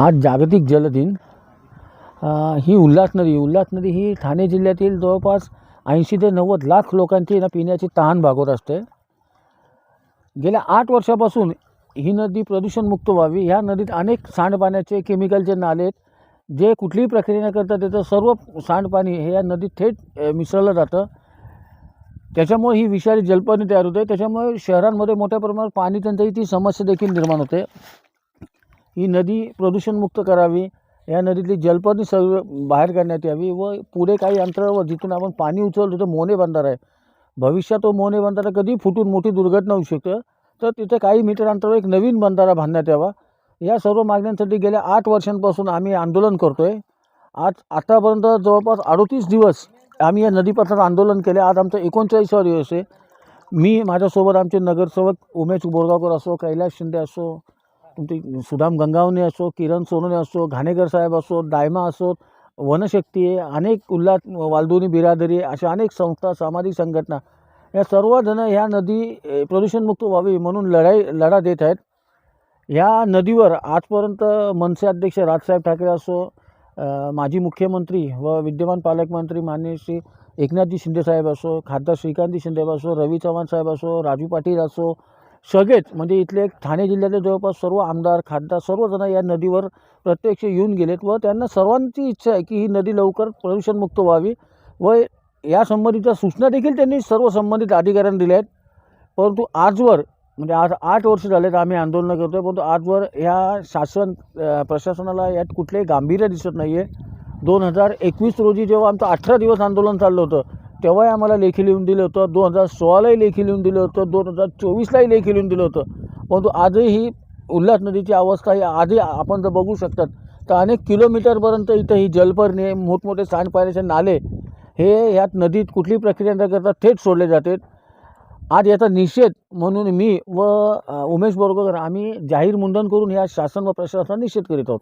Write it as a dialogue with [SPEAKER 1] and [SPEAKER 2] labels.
[SPEAKER 1] आज जागतिक जलदिन ही उल्हास नदी उल्हास नदी ही ठाणे जिल्ह्यातील जवळपास ऐंशी ते नव्वद लाख लोकांची ना पिण्याची तहान भागवत असते. गेल्या आठ वर्षापासून ही नदी प्रदूषणमुक्त व्हावी. ह्या नदीत अनेक सांडपाण्याचे केमिकलचे नाले आहेत. जे कुठलीही प्रक्रिया न करता त्याचं सर्व सांडपाणी हे या नदीत थेट मिसळलं जातं. त्याच्यामुळे ही विषारी जलपाणी तयार होते. त्याच्यामुळे शहरांमध्ये मोठ्या प्रमाणात पाणी टंचाईची समस्या देखील निर्माण होते. ही नदी प्रदूषणमुक्त करावी. या नदीतली जलपर्णी सर्व बाहेर काढण्यात यावी व पुढे काही अंतरावर जिथून आपण पाणी उचलतो तिथं मोने बंधारा आहे. भविष्यात तो मोने बंधारा कधी फुटून मोठी दुर्घटना होऊ शकतं. तर तिथे काही मीटर अंतरावर एक नवीन बंधारा बांधण्यात यावा. या सर्व मागण्यांसाठी गेल्या आठ वर्षांपासून आम्ही आंदोलन करतो आहे आज आतापर्यंत जवळपास अडोतीस दिवस आम्ही या नदीपात्रात आंदोलन केले. आज आमचं एकोणचाळीसावा दिवस आहे. मी माझ्यासोबत आमचे नगरसेवक उमेश बोरगावकर असो कैलास शिंदे असो तुमचे सुदाम गंगावणे असो किरण सोनवणे असो घाणेकर साहेब असो दायमा असो वनशक्ती आहे अनेक उल्हास वालदोनी बिरादरी अशा अनेक संस्था सामाजिक संघटना या सर्वजणं ह्या नदी प्रदूषणमुक्त व्हावी म्हणून लढाई लढा देत आहेत. ह्या नदीवर आजपर्यंत मनसे अध्यक्ष राजसाहेब ठाकरे असो माजी मुख्यमंत्री व विद्यमान पालकमंत्री माननीय श्री एकनाथजी शिंदेसाहेब असो खासदार श्रीकांतजी शिंदे असो रवी चव्हाण साहेब असो राजू पाटील असो सगळेच म्हणजे इथले ठाणे जिल्ह्यातले जवळपास सर्व आमदार खासदार सर्वजण या नदीवर प्रत्यक्ष येऊन गेलेत व त्यांना सर्वांची इच्छा आहे की ही नदी लवकर प्रदूषणमुक्त व्हावी व या संबंधीच्या सूचना देखील त्यांनी सर्व संबंधित अधिकाऱ्यांना दिल्या आहेत. परंतु आजवर म्हणजे आज आठ वर्ष झालेत आम्ही आंदोलनं करतो आहे परंतु आजवर ह्या शासन प्रशासनाला यात कुठलेही गांभीर्य दिसत नाही आहे दोन हजार एकवीस रोजी जेव्हा आमचं अठरा दिवस आंदोलन चाललं होतं तेव्हाही आम्हाला लेखी लिहून दिलं होतं. दोन हजार सोळालाही लेखी लिहून दिलं होतं. दोन हजार चोवीसलाही लेखी लिहून दिलं होतं. परंतु आजही ही उल्हास नदीची अवस्था ही आजही आपण जर बघू शकतात तर अनेक किलोमीटरपर्यंत इथं ही जलपर्णी मोठमोठे सांडपाण्याचे नाले हे ह्यात नदीत कुठली प्रक्रिया न करता थेट सोडले जाते. आज याचा निषेध म्हणून मी व उमेश बोरगोकर आम्ही जाहीर मुंडन करून या शासन व प्रशासनाचा निषेध करीत आहोत.